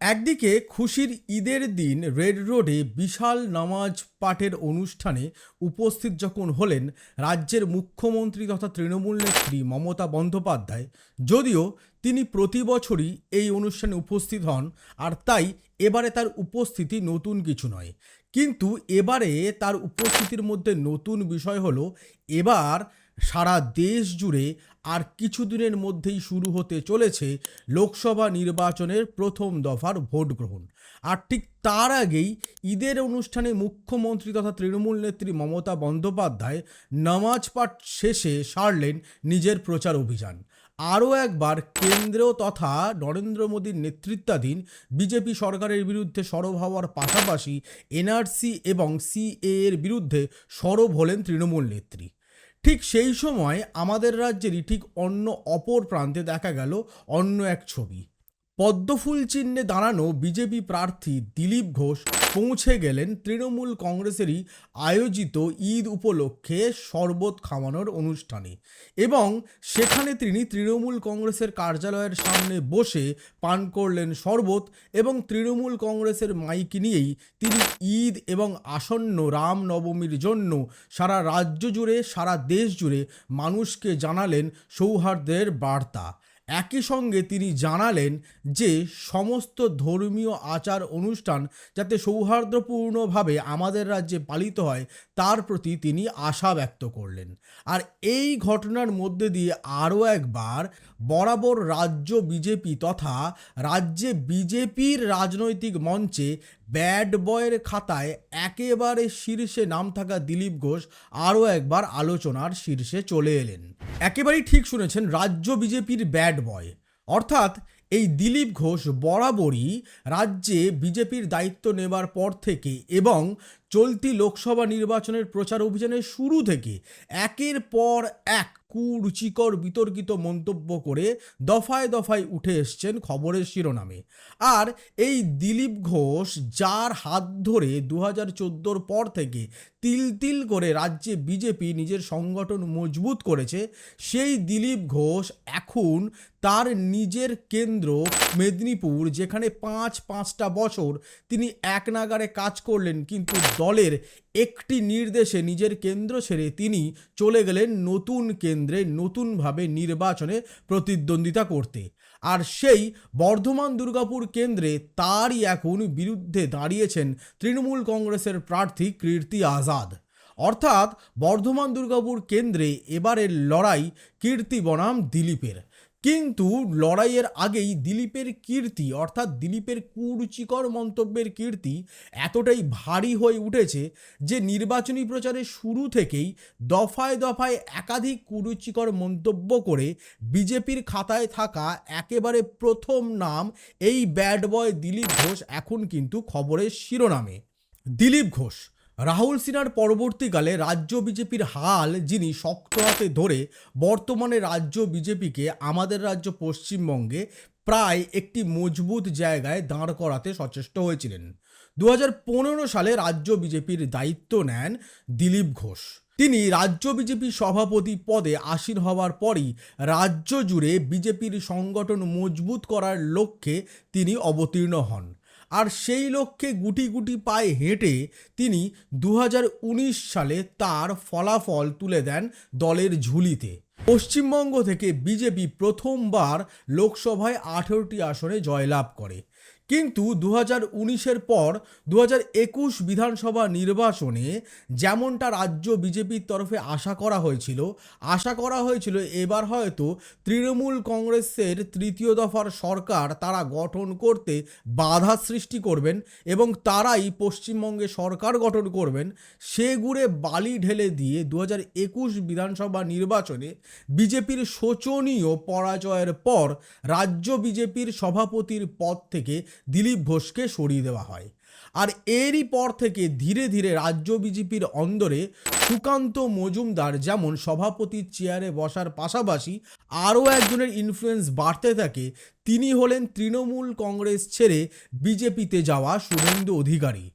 একদিকে খুশির ঈদের দিন রেড রোডে বিশাল নামাজ পাঠের অনুষ্ঠানে উপস্থিত যখন হলেন রাজ্যের মুখ্যমন্ত্রী তথা তৃণমূল নেত্রী মমতা বন্দ্যোপাধ্যায়, যদিও তিনি প্রতি বছরই এই অনুষ্ঠানে উপস্থিত হন আর তাই এবারে তার উপস্থিতি নতুন কিছু নয়। কিন্তু এবারে তার উপস্থিতির মধ্যে নতুন বিষয় হলো, এবার সারা দেশ জুড়ে আর কিছুদিনের মধ্যেই শুরু হতে চলেছে লোকসভা নির্বাচনের প্রথম দফার ভোট গ্রহণ। আর ঠিক তার আগেই ঈদের অনুষ্ঠানে মুখ্যমন্ত্রী তথা তৃণমূল নেত্রী মমতা বন্দ্যোপাধ্যায় নামাজ পাঠ শেষে সারলেন নিজের প্রচার অভিযান। আরও একবার কেন্দ্র তথা নরেন্দ্র মোদীর নেতৃত্বাধীন বিজেপি সরকারের বিরুদ্ধে সরব হওয়ার পাশাপাশি এনআরসি এবং সিএ এর বিরুদ্ধে সরব হলেন তৃণমূল নেত্রী। ঠিক সেই সময় আমাদের রাজ্যেরই ঠিক অন্য অপর প্রান্তে দেখা গেল অন্য এক ছবি। পদ্মফুল চিহ্নে দাঁড়ানো বিজেপি প্রার্থী দিলীপ ঘোষ পৌঁছে গেলেন তৃণমূল কংগ্রেসেরই আয়োজিত ঈদ উপলক্ষে শরবত খাওয়ানোর অনুষ্ঠানে। এবং সেখানে তিনি তৃণমূল কংগ্রেসের কার্যালয়ের সামনে বসে পান করলেন শরবত এবং তৃণমূল কংগ্রেসের মাইক নিয়েই তিনি ঈদ এবং আসন্ন রামনবমীর জন্য সারা রাজ্য জুড়ে, সারা দেশ জুড়ে মানুষকে জানালেন সৌহার্দ্যের বার্তা। একই সঙ্গে তিনি জানালেন যে সমস্ত ধর্মীয় আচার অনুষ্ঠান যাতে সৌহার্দ্যপূর্ণভাবে আমাদের রাজ্যে পালিত হয়, তার প্রতি তিনি আশা ব্যক্ত করলেন। আর এই ঘটনার মধ্যে দিয়ে আরও একবার বরাবর রাজ্য বিজেপি তথা রাজ্যে বিজেপির রাজনৈতিক মঞ্চে ব্যাড বয়ের খাতায় একেবারে শীর্ষে নাম থাকা দিলীপ ঘোষ আরও একবার আলোচনার শীর্ষে চলে এলেন। একেবারেই ঠিক শুনেছেন, রাজ্য বিজেপির ব্যাড বয়। অর্থাৎ এই দিলীপ ঘোষ বরাবরই রাজ্যে বিজেপির দায়িত্ব নেবার পর থেকে এবং চলতি লোকসভা নির্বাচনের প্রচার অভিযানের শুরু থেকে একের পর এক কুরুচিকর বিতর্কিত মন্তব্য করে দফায় দফায় উঠে এসছেন খবরের শিরোনামে। আর এই দিলীপ ঘোষ যার হাত ধরে দু হাজার পর থেকে তিল তিল করে রাজ্যে বিজেপি নিজের সংগঠন মজবুত করেছে, সেই দিলীপ ঘোষ এখন তার নিজের কেন্দ্র মেদিনীপুর যেখানে পাঁচ পাঁচটা বছর তিনি এক নাগারে কাজ করলেন কিন্তু দলের একটি নির্দেশে নিজের কেন্দ্র ছেড়ে তিনি চলে গেলেন নতুন কেন্দ্রে নতুনভাবে নির্বাচনে প্রতিদ্বন্দ্বিতা করতে। আর সেই বর্ধমান দুর্গাপুর কেন্দ্রে তারই এখন বিরুদ্ধে দাঁড়িয়েছেন তৃণমূল কংগ্রেসের প্রার্থী কীর্তি আজাদ। অর্থাৎ বর্ধমান দুর্গাপুর কেন্দ্রে এবারের লড়াই কীর্তি বনাম দিলীপের। কিন্তু লড়াইয়ের আগেই দিলীপের কীর্তি, অর্থাৎ দিলীপের কুরুচিকর মন্তব্যের কীর্তি এতটাই ভারী হয়ে উঠেছে যে নির্বাচনী প্রচারের শুরু থেকেই দফায় দফায় একাধিক কুরুচিকর মন্তব্য করে বিজেপির খাতায় থাকা একেবারে প্রথম নাম এই ব্যাড বয় দিলীপ ঘোষ এখন কিন্তু খবরের শিরোনামে। দিলীপ ঘোষ রাহুল সিনহার পরবর্তীকালে রাজ্য বিজেপির হাল যিনি শক্ত হাতে ধরে বর্তমানে রাজ্য বিজেপিকে আমাদের রাজ্য পশ্চিমবঙ্গে প্রায় একটি মজবুত জায়গায় দাঁড় করাতে সচেষ্ট হয়েছিলেন। দু হাজার পনেরো সালে রাজ্য বিজেপির দায়িত্ব নেন দিলীপ ঘোষ। তিনি রাজ্য বিজেপি সভাপতি পদে আসীন হওয়ার পরই রাজ্য জুড়ে বিজেপির সংগঠন মজবুত করার লক্ষ্যে তিনি অবতীর্ণ হন। আর সেই লক্ষ্যে গুটি গুটি পায়ে হেঁটে তিনি দু হাজার উনিশ সালে তার ফলাফল তুলে দেন দলের ঝুলিতে। পশ্চিমবঙ্গ থেকে বিজেপি প্রথমবার লোকসভায় আঠেরোটি আসনে জয়লাভ করে। কিন্তু দু হাজার উনিশের পর দু হাজার একুশ বিধানসভা নির্বাচনে যেমনটা রাজ্য বিজেপির তরফে আশা করা হয়েছিল, আশা করা হয়েছিল এবার হয়তো তৃণমূল কংগ্রেসের তৃতীয় দফার সরকার তারা গঠন করতে বাধা সৃষ্টি করবেন এবং তারাই পশ্চিমবঙ্গে সরকার গঠন করবেন, সে গুড়ে বালি ঢেলে দিয়ে দু একুশ বিধানসভা নির্বাচনে বিজেপির শোচনীয় পরাজয়ের পর রাজ্য বিজেপির সভাপতির পদ থেকে দিলীপ ঘোষকে সরিয়ে দেওয়া হয়। আর এরই পর থেকে ধীরে ধীরে রাজ্য বিজেপির অন্দরে সুকান্ত মজুমদার যেমন সভাপতির চেয়ারে বসার পাশাপাশি আরও একজনের ইনফ্লুয়েন্স বাড়তে থাকে, তিনি হলেন তৃণমূল কংগ্রেস ছেড়ে বিজেপিতে যাওয়া শুভেন্দু অধিকারী।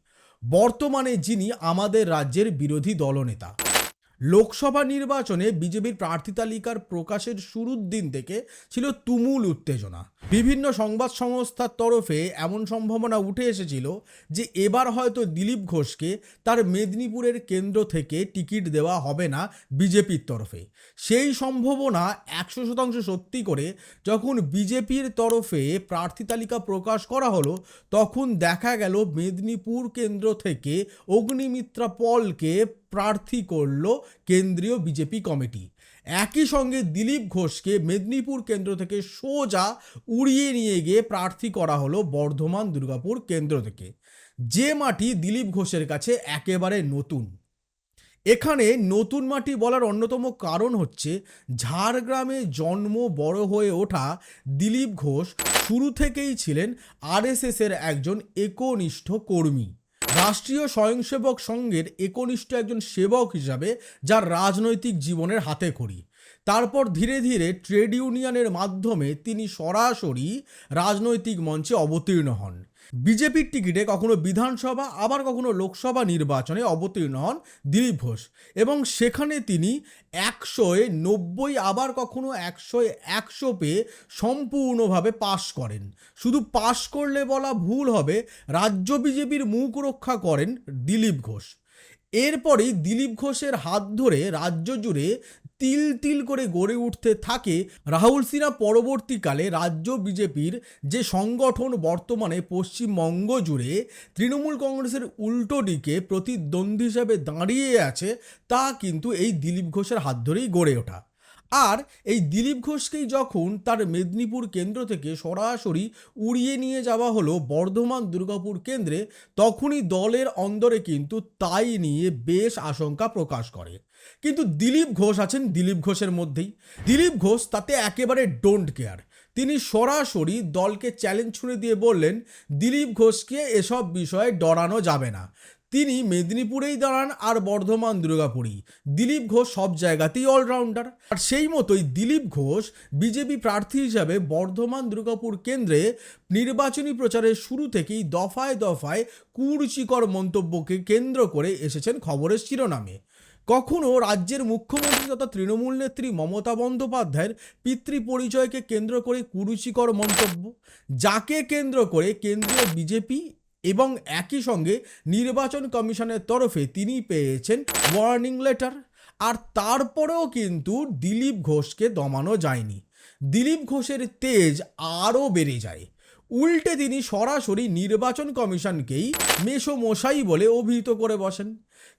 বর্তমানে যিনি আমাদের রাজ্যের বিরোধী দলনেতা। লোকসভা নির্বাচনে বিজেপির প্রার্থী তালিকার প্রকাশের শুরুর দিন থেকে ছিল তুমুল উত্তেজনা। বিভিন্ন সংবাদ সংস্থার তরফে এমন সম্ভাবনা উঠে এসেছিল যে এবার হয়তো দিলীপ ঘোষকে তার মেদিনীপুরের কেন্দ্র থেকে টিকিট দেওয়া হবে না বিজেপির তরফে। সেই সম্ভাবনা একশো শতাংশ সত্যি করে যখন বিজেপির তরফে প্রার্থী তালিকা প্রকাশ করা হলো, তখন দেখা গেল মেদিনীপুর কেন্দ্র থেকে অগ্নিমিত্রা পলকে প্রার্থী করল কেন্দ্রীয় বিজেপি কমিটি। একই সঙ্গে দিলীপ ঘোষকে মেদিনীপুর কেন্দ্র থেকে সোজা উড়িয়ে নিয়ে গিয়ে প্রার্থী করা হলো বর্ধমান দুর্গাপুর কেন্দ্র থেকে। যে মাটি দিলীপ ঘোষের কাছে একেবারে নতুন। এখানে নতুন মাটি বলার অন্যতম কারণ হচ্ছে, ঝাড়গ্রামে জন্ম বড় হয়ে ওঠা দিলীপ ঘোষ শুরু থেকেই ছিলেন আরএসএসের একজন একনিষ্ঠ কর্মী। রাষ্ট্রীয় স্বয়ংসেবক সংঘের একনিষ্ঠ একজন সেবক হিসাবে, যার রাজনৈতিক জীবনের হাতে খড়ি। তারপর ধীরে ধীরে ট্রেড ইউনিয়নের মাধ্যমে তিনি সরাসরি রাজনৈতিক মঞ্চে অবতীর্ণ হন। বিজেপির টিকিটে কখনো বিধানসভা, আবার কখনো লোকসভা নির্বাচনে অবতীর্ণ হন দিলীপ ঘোষ। এবং সেখানে তিনি একশোয় নব্বই, আবার কখনো একশোয় একশো পেয়ে সম্পূর্ণভাবে পাশ করেন। শুধু পাশ করলে বলা ভুল হবে, রাজ্য বিজেপির মুখ রক্ষা করেন দিলীপ ঘোষ। এরপরেই দিলীপ ঘোষের হাত ধরে রাজ্য জুড়ে তিল তিল করে গড়ে উঠতে থাকে রাহুল সিনহা পরবর্তীকালে রাজ্য বিজেপির যে সংগঠন বর্তমানে পশ্চিমবঙ্গ জুড়ে তৃণমূল কংগ্রেসের উল্টো দিকে প্রতিদ্বন্দ্বী হিসাবে দাঁড়িয়ে আছে, তা কিন্তু এই দিলীপ ঘোষের হাত ধরেই গড়ে ওঠা। আর এই দিলীপ ঘোষকেই যখন তার মেদিনীপুর কেন্দ্র থেকে সরাসরি উড়িয়ে নিয়ে যাওয়া হলো বর্ধমান দুর্গাপুর কেন্দ্রে, তখনই দলের অন্দরে কিন্তু তাই নিয়ে বেশ আশঙ্কা প্রকাশ করে। কিন্তু দিলীপ ঘোষ আছেন দিলীপ ঘোষের মধ্যেই। দিলীপ ঘোষ তাতে একেবারে ডোন্ট কেয়ার তিনি সরাসরি দলকে চ্যালেঞ্জ ছুঁড়ে দিয়ে বললেন, দিলীপ ঘোষকে এসব বিষয়ে ডরানো যাবে না। তিনি মেদিনীপুরেই দাঁড়ান আর বর্ধমান দুর্গাপুরেই দিলীপ ঘোষ সব জায়গাতেই অলরাউন্ডার আর সেই মতোই দিলীপ ঘোষ বিজেপি প্রার্থী হিসাবে বর্ধমান দুর্গাপুর কেন্দ্রে নির্বাচনী প্রচারের শুরু থেকেই দফায় দফায় কুরুচিকর মন্তব্যকে কেন্দ্র করে এসেছেন খবরের শিরোনামে। কখনো রাজ্যের মুখ্যমন্ত্রী তথা তৃণমূল নেত্রী মমতা বন্দ্যোপাধ্যায়ের পিতৃ পরিচয়কে কেন্দ্র করে কুরুচিকর মন্তব্য? যাকে কেন্দ্র করে কেন্দ্রীয় বিজেপি এবং একই সঙ্গে নির্বাচন কমিশনের তরফে তিনি পেয়েছেন ওয়ার্নিং লেটার আর তারপরেও কিন্তু দিলীপ ঘোষকে দমানো যায়নি। দিলীপ ঘোষের তেজ আরও বেড়ে যায়। উল্টে তিনি সরাসরি নির্বাচন কমিশনকেই মেশো মশাই বলে অভিহিত করে বসেন।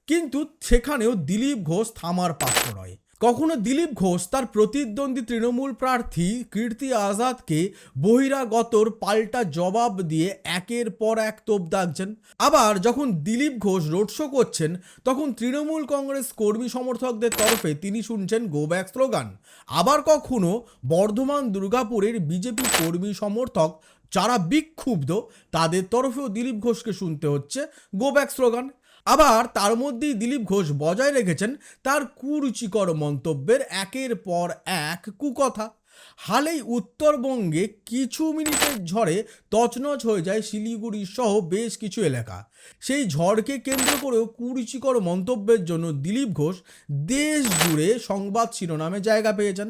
কিন্তু সেখানেও দিলীপ ঘোষ থামার পাত্র নয়। কখনো দিলীপ ঘোষ তার প্রতিদ্বন্দ্বী তৃণমূল প্রার্থী কীর্তি আজাদকে বহিরাগতর পাল্টা জবাব দিয়ে একের পর এক তোপ দাগছেন। আবার যখন দিলীপ ঘোষ রোড শো করছেন, তখন তৃণমূল কংগ্রেস কর্মী সমর্থকদের তরফে তিনি শুনছেন গো ব্যাক স্লোগান আবার কখনো বর্ধমান দুর্গাপুরের বিজেপি কর্মী সমর্থক যারা বিক্ষুব্ধ, তাদের তরফেও দিলীপ ঘোষকে শুনতে হচ্ছে গো ব্যাক স্লোগান আবার তার মধ্যেই দিলীপ ঘোষ বজায় রেখেছেন তার কুরুচিকর মন্তব্যের একের পর এক কুকথা। হালেই উত্তরবঙ্গে কিছু মিনিটের ঝড়ে তছনছ হয়ে যায় শিলিগুড়ি সহ বেশ কিছু এলাকা। সেই ঝড়কে কেন্দ্র করেও কুরুচিকর মন্তব্যের জন্য দিলীপ ঘোষ দেশ জুড়ে সংবাদ শিরোনামে জায়গা পেয়েছেন।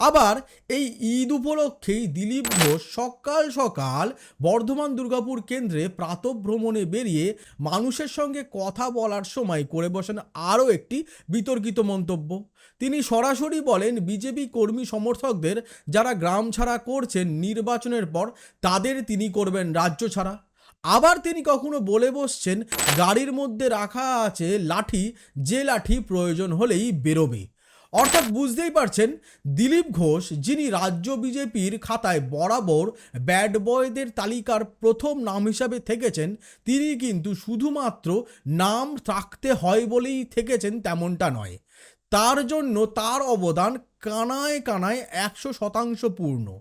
আবার এই ঈদ উপলক্ষেই দিলীপ ঘোষ সকাল সকাল বর্ধমান দুর্গাপুর কেন্দ্রে প্রাতভ্রমণে বেরিয়ে মানুষের সঙ্গে কথা বলার সময় করে বসেন আরও একটি বিতর্কিত মন্তব্য। তিনি সরাসরি বলেন, বিজেপি কর্মী সমর্থকদের যারা গ্রাম ছাড়া করছেন নির্বাচনের পর তাদের তিনি করবেন রাজ্য ছাড়া। আবার তিনি কখনো বলে বসছেন, গাড়ির মধ্যে রাখা আছে লাঠি, যে লাঠি প্রয়োজন হলেই বেরোবে। অর্থাৎ বুঝতেই পারছেন, দিলীপ ঘোষ, যিনি রাজ্য বিজেপির খাতায় বরাবর ব্যাড বয়দের তালিকার প্রথম নাম হিসাবে থেকেছেন, তিনি কিন্তু শুধুমাত্র নাম থাকতে হয় বলেই থেকেছেন তেমনটা নয়। তার জন্য তার অবদান কানায় কানায় একশো শতাংশ পূর্ণ।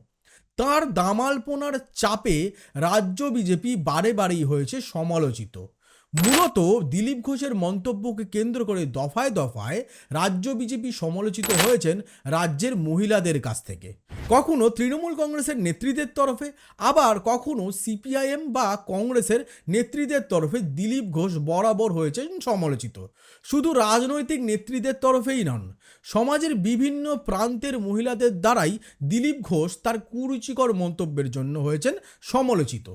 তার দামালপনার চাপে রাজ্য বিজেপি বারে বারেই হয়েছে সমালোচিত। মূলত দিলীপ ঘোষের মন্তব্যকে কেন্দ্র করে দফায় দফায় রাজ্য বিজেপি সমালোচিত হয়েছেন রাজ্যের মহিলাদের কাছ থেকে। কখনো তৃণমূল কংগ্রেসের নেতৃত্বের তরফে, আবার কখনো সিপিআইএম বা কংগ্রেসের নেতৃত্বের তরফে দিলীপ ঘোষ বরাবর হয়েছেন সমালোচিত। শুধু রাজনৈতিক নেতৃত্বের তরফেই নন, সমাজের বিভিন্ন প্রান্তের মহিলাদের দ্বারাই দিলীপ ঘোষ তার কুরুচিকর মন্তব্যের জন্য হয়েছেন সমালোচিত।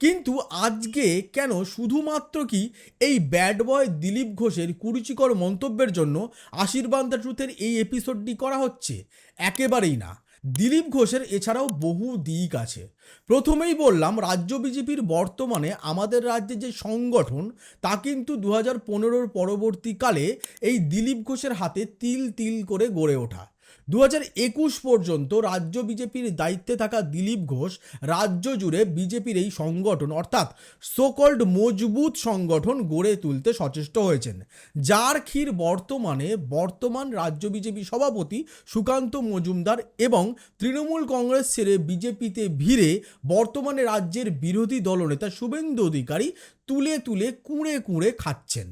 কিন্তু আজকে কেন শুধুমাত্র কি এই ব্যাড বয় দিলীপ ঘোষের কুরুচিকর মন্তব্যের জন্য আশীর্বাদ দ্য ট্রুথের এই এপিসোডটি করা হচ্ছে? একেবারেই না। দিলীপ ঘোষের এছাড়াও বহু দিক আছে। প্রথমেই বললাম, রাজ্য বিজেপির বর্তমানে আমাদের রাজ্যে যে সংগঠন, তা কিন্তু দু হাজার পনেরোর পরবর্তীকালে এই দিলীপ ঘোষের হাতে তিল তিল করে গড়ে ওঠা। দু হাজার একুশ পর্যন্ত রাজ্য বিজেপির দায়িত্বে থাকা দিলীপ ঘোষ রাজ্য জুড়ে বিজেপির এই সংগঠন, অর্থাৎ সোকল্ড মজবুত সংগঠন গড়ে তুলতে সচেষ্ট হয়েছেন। যার ক্ষীর বর্তমানে বর্তমান রাজ্য বিজেপি সভাপতি সুকান্ত মজুমদার এবং তৃণমূল কংগ্রেস ছেড়ে বিজেপিতে ভিড়ে বর্তমানে রাজ্যের বিরোধী দলনেতা শুভেন্দু অধিকারী তুলে তুলে কুঁড়ে কুঁড়ে খাচ্ছেন।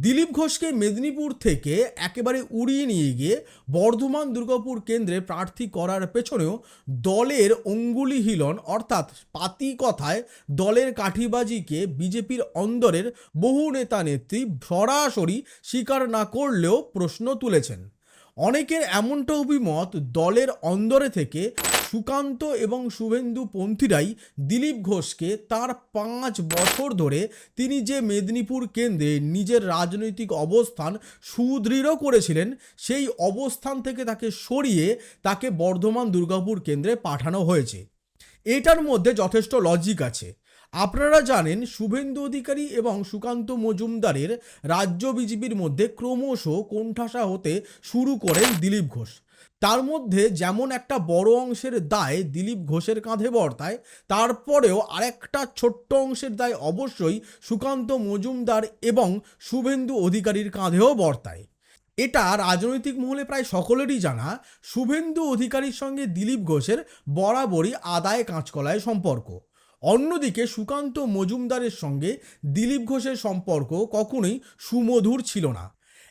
দিলীপ ঘোষকে মেদিনীপুর থেকে একেবারে উড়িয়ে নিয়ে গিয়ে বর্ধমান দুর্গাপুর কেন্দ্রে প্রার্থী করার পেছনেও দলের অঙ্গুলি হিলন, অর্থাৎ পাতি কথায় দলের কাঠিবাজিকে বিজেপির অন্দরের বহু নেতা নেত্রী সরাসরি স্বীকার না করলেও প্রশ্ন তুলেছেন। অনেকের এমনটা অভিমত দলের অন্দরে থেকে সুকান্ত এবং শুভেন্দু পন্থীরাই দিলীপ ঘোষকে তার পাঁচ বছর ধরে তিনি যে মেদিনীপুর কেন্দ্রে নিজের রাজনৈতিক অবস্থান সুদৃঢ় করেছিলেন, সেই অবস্থান থেকে তাকে সরিয়ে তাকে বর্ধমান দুর্গাপুর কেন্দ্রে পাঠানো হয়েছে। এটার মধ্যে যথেষ্ট লজিক আছে। আপনারা জানেন শুভেন্দু অধিকারী এবং সুকান্ত মজুমদারের রাজ্য বিজেপির মধ্যে ক্রমশ কোণঠাসা হতে শুরু করেন দিলীপ ঘোষ। তার মধ্যে যেমন একটা বড় অংশের দায় দিলীপ ঘোষের কাঁধে বর্তায়, তারপরেও আরেকটা ছোট্ট অংশের দায় অবশ্যই সুকান্ত মজুমদার এবং শুভেন্দু অধিকারীর কাঁধেও বর্তায়। এটা রাজনৈতিক মহলে প্রায় সকলেরই জানা, শুভেন্দু অধিকারীর সঙ্গে দিলীপ ঘোষের বরাবরই আদায় কাঁচকলায় সম্পর্ক। অন্যদিকে সুকান্ত মজুমদারের সঙ্গে দিলীপ ঘোষের সম্পর্ক কখনোই সুমধুর ছিল না।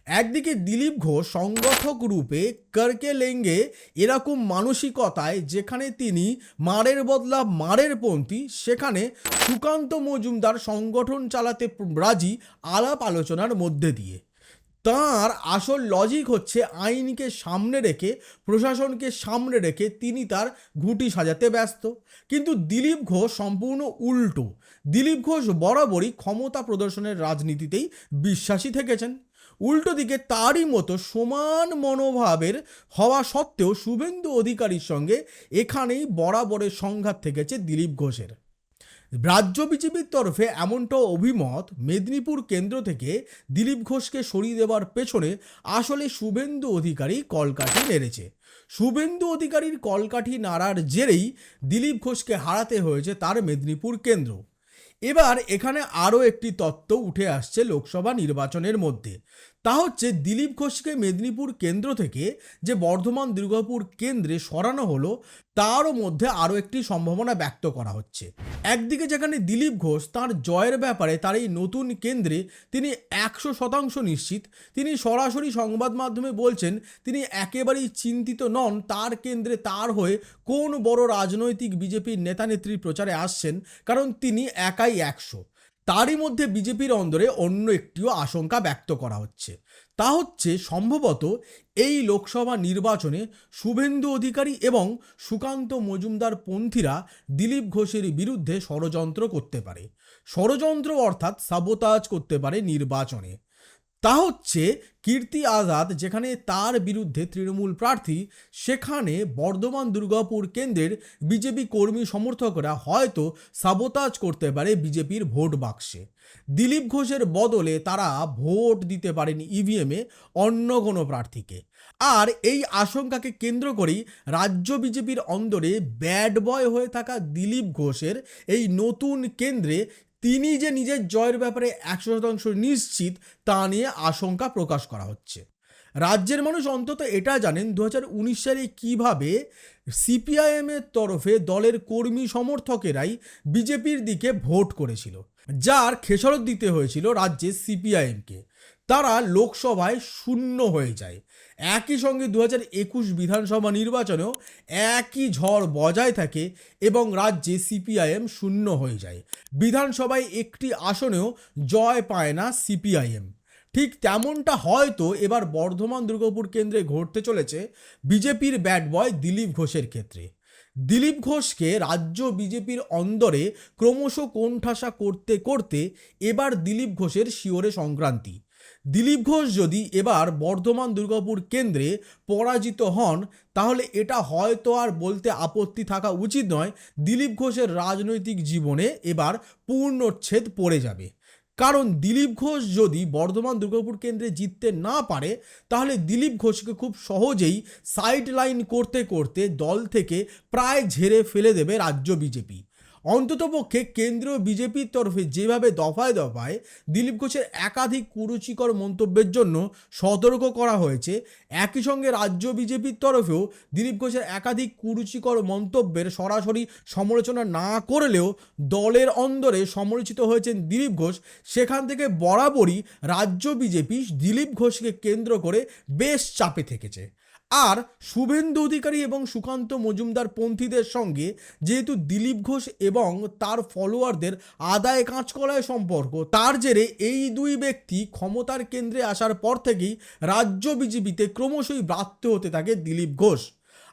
একদিকে দিলীপ ঘোষ সংগঠক রূপে করকে লেঙ্গে এরকম মানসিকতায় যেখানে তিনি মারের বদলা মারের পন্থী, সেখানে সুকান্ত মজুমদার সংগঠন চালাতে রাজি আলাপ আলোচনার মধ্যে দিয়ে। তার আসল লজিক হচ্ছে আইনকে সামনে রেখে, প্রশাসনকে সামনে রেখে তিনি তার ঘুঁটি সাজাতে ব্যস্ত। কিন্তু দিলীপ ঘোষ সম্পূর্ণ উল্টো। দিলীপ ঘোষ বরাবরই ক্ষমতা প্রদর্শনের রাজনীতিতেই বিশ্বাসী থেকেছেন। উল্টো দিকে তারই মতো সমান মনোভাবের হওয়া সত্ত্বেও শুভেন্দু অধিকারীর সঙ্গে এখানেই বরাবরের সংঘাত থেকেছে দিলীপ ঘোষের। রাজ্য বিজেপির তরফে এমনটা অভিমত মেদিনীপুর কেন্দ্র থেকে দিলীপ ঘোষকে সরিয়ে দেওয়ার পেছনে আসলে শুভেন্দু অধিকারী কলকাঠি নেড়েছে। শুভেন্দু অধিকারীর কলকাঠি নাড়ার জেরেই দিলীপ ঘোষকে হারাতে হয়েছে তার মেদিনীপুর কেন্দ্র। এবার এখানে আরও একটি তত্ত্ব উঠে আসছে লোকসভা নির্বাচনের মধ্যে। তা হচ্ছে দিলীপ ঘোষকে মেদিনীপুর কেন্দ্র থেকে যে বর্ধমান দুর্গাপুর কেন্দ্রে সরানো হলো, তারও মধ্যে আরও একটি সম্ভাবনা ব্যক্ত করা হচ্ছে। একদিকে যেখানে দিলীপ ঘোষ তার জয়ের ব্যাপারে তার এই নতুন কেন্দ্রে তিনি একশো শতাংশ নিশ্চিত, তিনি সরাসরি সংবাদ মাধ্যমে বলছেন, তিনি একেবারেই চিন্তিত নন তার কেন্দ্রে তার হয়ে কোন বড় রাজনৈতিক বিজেপির নেতা নেত্রীর প্রচারে আসছেন, কারণ তিনি একাই একশো। তারই মধ্যে বিজেপির অন্দরে অন্য একটিও আশঙ্কা ব্যক্ত করা হচ্ছে। তা হচ্ছে, সম্ভবত এই লোকসভা নির্বাচনে শুভেন্দু অধিকারী এবং সুকান্ত মজুমদার পন্থীরা দিলীপ ঘোষের বিরুদ্ধে ষড়যন্ত্র করতে পারে। ষড়যন্ত্র অর্থাৎ সাবোতাজ করতে পারে নির্বাচনে। তা হচ্ছে কীর্তি আজাদ, যেখানে তার বিরুদ্ধে তৃণমূল প্রার্থী, সেখানে বর্ধমান দুর্গাপুর কেন্দ্রের বিজেপি কর্মী সমর্থকরা হয়তো সাবোতাজ করতে পারে বিজেপির ভোট বাক্সে। দিলীপ ঘোষের বদলে তারা ভোট দিতে পারেন ইভিএমে অন্য কোনো প্রার্থীকে। আর এই আশঙ্কাকে কেন্দ্র করেই রাজ্য বিজেপির অন্দরে ব্যাড বয় হয়ে থাকা দিলীপ ঘোষের এই নতুন কেন্দ্রে তিনি যে নিজের জয়ের ব্যাপারে একশো শতাংশ নিশ্চিত, তা নিয়ে আশঙ্কা প্রকাশ করা হচ্ছে। রাজ্যের মানুষ অন্তত এটা জানেন দু হাজার উনিশ সালে কীভাবে সিপিআইএমের তরফে দলের কর্মী সমর্থকেরাই বিজেপির দিকে ভোট করেছিল, যার খেসারত দিতে হয়েছিল রাজ্যে সিপিআইএমকে। তারা লোকসভায় শূন্য হয়ে যায়। একই সঙ্গে দু হাজার একুশ বিধানসভা নির্বাচনেও একই ঝড় বজায় থাকে এবং রাজ্যে সিপিআইএম শূন্য হয়ে যায়। বিধানসভায় একটি আসনেও জয় পায় না সিপিআইএম। ঠিক তেমনটা হয়তো এবার বর্ধমান, দুর্গাপুর কেন্দ্রে ঘটতে চলেছে বিজেপির ব্যাট বয় দিলীপ ঘোষের ক্ষেত্রে। দিলীপ ঘোষকে রাজ্য বিজেপির অন্দরে ক্রমশ কোণঠাসা করতে করতে এবার দিলীপ ঘোষের শিওরে সংক্রান্তি। দিলীপ ঘোষ যদি এবার বর্ধমান দুর্গাপুর কেন্দ্রে পরাজিত হন, তাহলে এটা হয়তো আর বলতে আপত্তি থাকা উচিত নয়। দিলীপ ঘোষের রাজনৈতিক জীবনে এবার পূর্ণচ্ছেদ পড়ে যাবে। কারণ দিলীপ ঘোষ যদি বর্ধমান দুর্গাপুর কেন্দ্রে জিততে না পারে, তাহলে দিলীপ ঘোষকে খুব সহজেই সাইড লাইন করতে করতে দল থেকে প্রায় ঝেড়ে ফেলে দেবে রাজ্য বিজেপি। অন্ততপক্ষে কেন্দ্রীয় বিজেপির তরফে যেভাবে দফায় দফায় দিলীপ ঘোষের একাধিক কুরুচিকর মন্তব্যের জন্য সতর্ক করা হয়েছে, একই সঙ্গে রাজ্য বিজেপির তরফেও দিলীপ ঘোষের একাধিক কুরুচিকর মন্তব্যের সরাসরি সমালোচনা না করলেও দলের অন্দরে সমালোচিত হয়েছেন দিলীপ ঘোষ। সেখান থেকে বরাবরই রাজ্য বিজেপি দিলীপ ঘোষকে কেন্দ্র করে বেশ চাপে থেকেছে। আর শুভেন্দু অধিকারী এবং সুকান্ত মজুমদার পন্থীদের সঙ্গে যেহেতু দিলীপ ঘোষ এবং তার ফলোয়ারদের আদায় কাঁচকলায় সম্পর্ক, তার জেরে এই দুই ব্যক্তি ক্ষমতার কেন্দ্রে আসার পর থেকেই রাজ্য বিজেপিতে ক্রমশই ব্রাত্য হতে থাকে দিলীপ ঘোষ।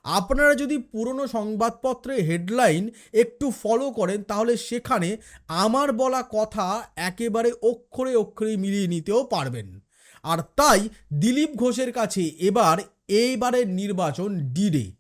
আপনারা যদি পুরনো সংবাদপত্রের হেডলাইন একটু ফলো করেন, তাহলে সেখানে আমার বলা কথা একেবারে অক্ষরে অক্ষরে মিলিয়ে নিতেও পারবেন। আর তাই দিলীপ ঘোষের কাছে এবার এইবারের নির্বাচন ডিডে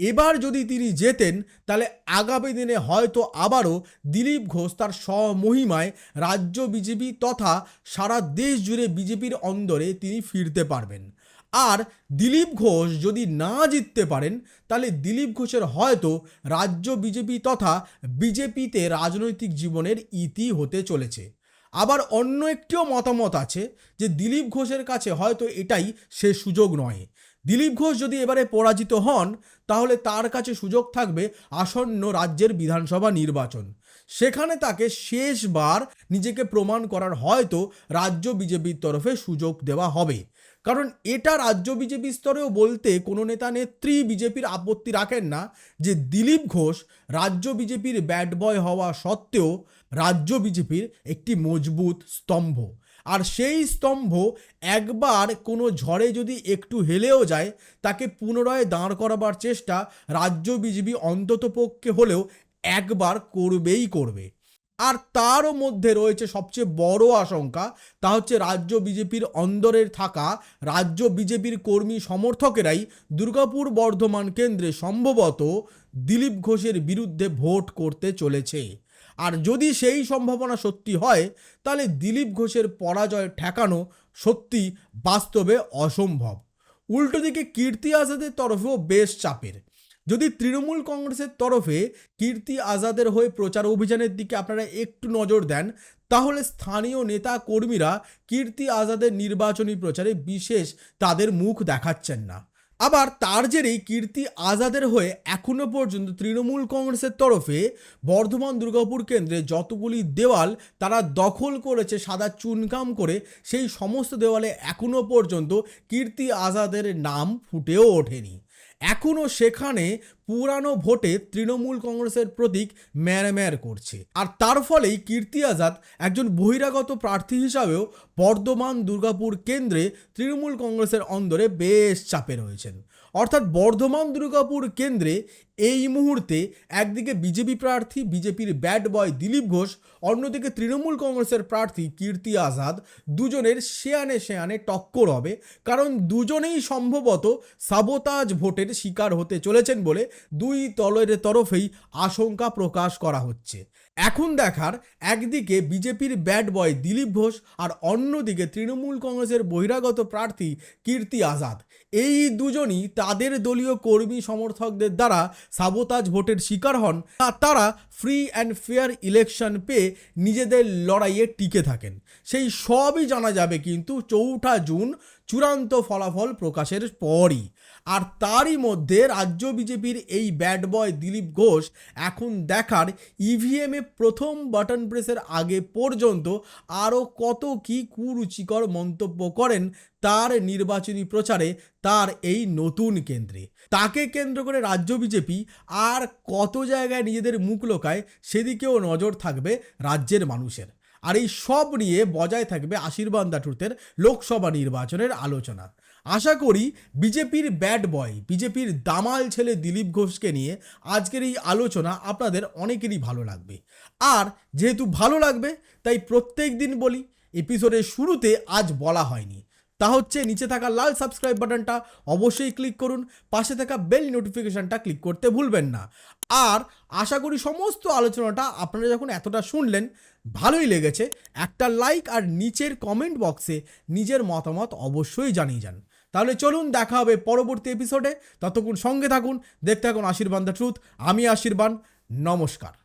এবার যদি তিনি জেতেন, তাহলে আগামী দিনে হয়তো আবারও দিলীপ ঘোষ তার স্বমহিমায় রাজ্য বিজেপি তথা সারা দেশ জুড়ে বিজেপির অন্দরে তিনি ফিরতে পারবেন। আর দিলীপ ঘোষ যদি না জিততে পারেন, তাহলে দিলীপ ঘোষের হয়তো রাজ্য বিজেপি তথা বিজেপিতে রাজনৈতিক জীবনের ইতি হতে চলেছে। আবার অন্য একটিও মতামত আছে যে দিলীপ ঘোষের কাছে হয়তো এটাই সে সুযোগ নয়। দিলীপ ঘোষ যদি এবারে পরাজিত হন, তাহলে তার কাছে সুযোগ থাকবে আসন্ন রাজ্যের বিধানসভা নির্বাচন। সেখানে তাকে শেষবার নিজেকে প্রমাণ করার হয়তো রাজ্য বিজেপির তরফে সুযোগ দেওয়া হবে। কারণ এটা রাজ্য বিজেপি স্তরেও বলতে কোনো নেতা নেত্রী বিজেপির আপত্তি রাখেন না যে দিলীপ ঘোষ রাজ্য বিজেপির ব্যাড বয় হওয়া সত্ত্বেও রাজ্য বিজেপির একটি মজবুত স্তম্ভ। আর সেই স্তম্ভ একবার কোনো ঝড়ে যদি একটু হেলেও যায়, তাকে পুনরায় দাঁড় করাবার চেষ্টা রাজ্য বিজেপি অন্তত পক্ষে হলেও একবার করবেই করবে। আর তারও মধ্যে রয়েছে সবচেয়ে বড় আশঙ্কা, তা হচ্ছে রাজ্য বিজেপির অন্দরের থাকা রাজ্য বিজেপির কর্মী সমর্থকেরাই দুর্গাপুর বর্ধমান কেন্দ্রে সম্ভবত দিলীপ ঘোষের বিরুদ্ধে ভোট করতে চলেছে। আর যদি সেই সম্ভাবনা সত্যি হয়, তাহলে দিলীপ ঘোষের পরাজয় ঠেকানো সত্যি বাস্তবে অসম্ভব। উল্টো দিকে কীর্তি আজাদের তরফেও বেশ চাপের। যদি তৃণমূল কংগ্রেসের তরফে কীর্তি আজাদের হয়ে প্রচার অভিযানের দিকে আপনারা একটু নজর দেন, তাহলে স্থানীয় নেতা কর্মীরা কীর্তি আজাদের নির্বাচনী প্রচারে বিশেষ তাদের মুখ দেখাচ্ছেন না। আবার তার জেরেই কীর্তি আজাদের হয়ে এখনও পর্যন্ত তৃণমূল কংগ্রেসের তরফে বর্ধমান দুর্গাপুর কেন্দ্রে যতগুলি দেওয়াল তারা দখল করেছে সাদা চুনকাম করে, সেই সমস্ত দেওয়ালে এখনও পর্যন্ত কীর্তি আজাদের নাম ফুটেও ওঠেনি। এখনও সেখানে পুরানো ভোটে তৃণমূল কংগ্রেসের প্রতীক ম্যারম্যার করছে। আর তার ফলেই কীর্তি আজাদ একজন বহিরাগত প্রার্থী হিসাবেও বর্ধমান দুর্গাপুর কেন্দ্রে তৃণমূল কংগ্রেসের অন্দরে বেশ চাপে রয়েছেন। অর্থাৎ বর্ধমান দুর্গাপুর কেন্দ্রে এই মুহূর্তে একদিকে বিজেপি প্রার্থী, বিজেপির ব্যাড বয় দিলীপ ঘোষ, অন্যদিকে তৃণমূল কংগ্রেসের প্রার্থী কীর্তি আজাদ, দুজনের শেয়ানে শেয়ানে টক্কর হবে, কারণ দুজনেই সম্ভবত সাবোতাজ ভোটের শিকার হতে চলেছেন বলে দুই দলের তরফেই আশঙ্কা প্রকাশ করা হচ্ছে। এখন দেখার একদিকে বিজেপির ব্যাড বয় দিলীপ ঘোষ আর অন্যদিকে তৃণমূল কংগ্রেসের বহিরাগত প্রার্থী কীর্তি আজাদ। এই দুজনই তাদের দলীয় কর্মী সমর্থকদের দ্বারা সাবোতাজ ভোটের শিকার হন। আর তারা ফ্রি অ্যান্ড ফেয়ার ইলেকশন পেয়ে নিজেদের লড়াইয়ে টিকে থাকেন। সেই সবই জানা যাবে কিন্তু চৌঠা জুন চূড়ান্ত ফলাফল প্রকাশের পরই। আর তারই মধ্যে রাজ্য বিজেপির এই ব্যাড বয় দিলীপ ঘোষ এখন দেখার ইভিএমে প্রথম বাটন প্রেসের আগে পর্যন্ত আরও কত কি কুরুচিকর মন্তব্য করেন তার নির্বাচনী প্রচারে তার এই নতুন কেন্দ্রে। তাকে কেন্দ্র করে রাজ্য বিজেপি আর কত জায়গায় নিজেদের মুখ লোকায় সেদিকেও নজর থাকবে রাজ্যের মানুষের। আর এই সব নিয়ে বজায় থাকবে আশীর্বাদ দাটুতের লোকসভা নির্বাচনের আলোচনা। আশা করি বিজেপির ব্যাড বয় বিজেপির দামাল ছেলে দিলীপ ঘোষকে নিয়ে আজকের এই আলোচনা আপনাদের অনেকেরই ভালো লাগবে। আর যেহেতু ভালো লাগবে, তাই প্রত্যেক দিন বলি, এপিসোডের শুরুতে আজ বলা হয়নি। তা হচ্ছে নিচে থাকা লাল সাবস্ক্রাইব বাটনটা অবশ্যই ক্লিক করুন, পাশে থাকা বেল নোটিফিকেশনটা ক্লিক করতে ভুলবেন না। আর আশা করি সমস্ত আলোচনাটা আপনারা যখন এতটা শুনলেন ভালোই লেগেছে। একটা লাইক আর নিচের কমেন্ট বক্সে নিজের মতামত অবশ্যই জানিয়ে যান। তাহলে চলুন দেখা হবে পরবর্তী এপিসোডে ততক্ষণ সঙ্গে থাকুন, দেখতে থাকুন আশীর্বাদ দ্য ট্রুথ। আমি আশীর্বাদ, নমস্কার।